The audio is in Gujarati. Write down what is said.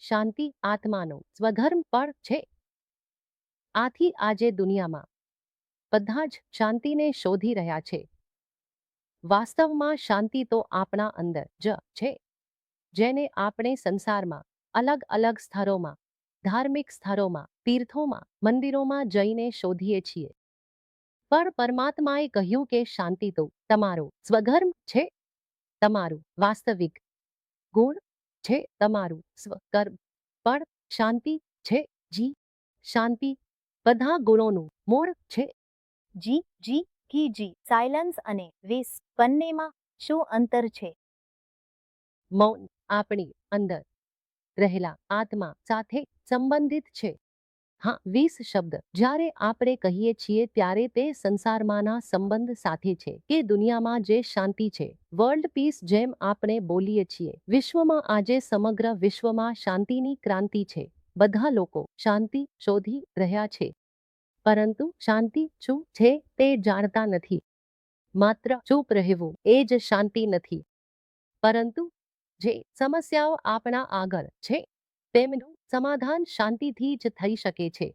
શાંતિ આત્માનો સ્વધર્મ પણ છે. આથી આજે દુનિયામાં બધા જ શાંતિને શોધી રહ્યા છે. વાસ્તવમાં શાંતિ તો આપણા અંદર જ છે. જેને આપણે સંસારમાં અલગ અલગ સ્થળોમાં, ધાર્મિક સ્થળોમાં, તીર્થોમાં, મંદિરોમાં જઈને શોધીએ છીએ. પણ પરમાત્માએ કહ્યું કે શાંતિ તો તમારો સ્વધર્મ છે. તમારું વાસ્તવિક ગુણ છે તમારું સ્વકર્મ. પણ શાંતિ છે જી. શાંતિ બધા ગુણોનું મૂળ છે. જી જી, કી, જી. સાયલન્સ અને વિસ બંનેમાં શું અંતર છે? મૌન આપણી અંદર રહેલા આત્મા સાથે સંબંધિત છે. હા, વીસ શબ્દ. જ્યારે આપણે કહીએ છીએ ત્યારે તે સંસારમાંના સંબંધ સાથે છે કે દુનિયામાં જે શાંતિ છે. વર્લ્ડ પીસ જેમ આપણે બોલીએ છીએ, વિશ્વમાં આજે સમગ્ર વિશ્વમાં શાંતિની ક્રાંતિ છે. બધા લોકો શાંતિ શોધી રહ્યા છે. પરંતુ શાંતિ શું છે તે જાણતા નથી. માત્ર ચૂપ રહેવું એ જ શાંતિ નથી. પરંતુ જે સમસ્યાઓ આપણા આગળ છે તેમનું સમાધાન શાંતિથી જ થઈ શકે છે.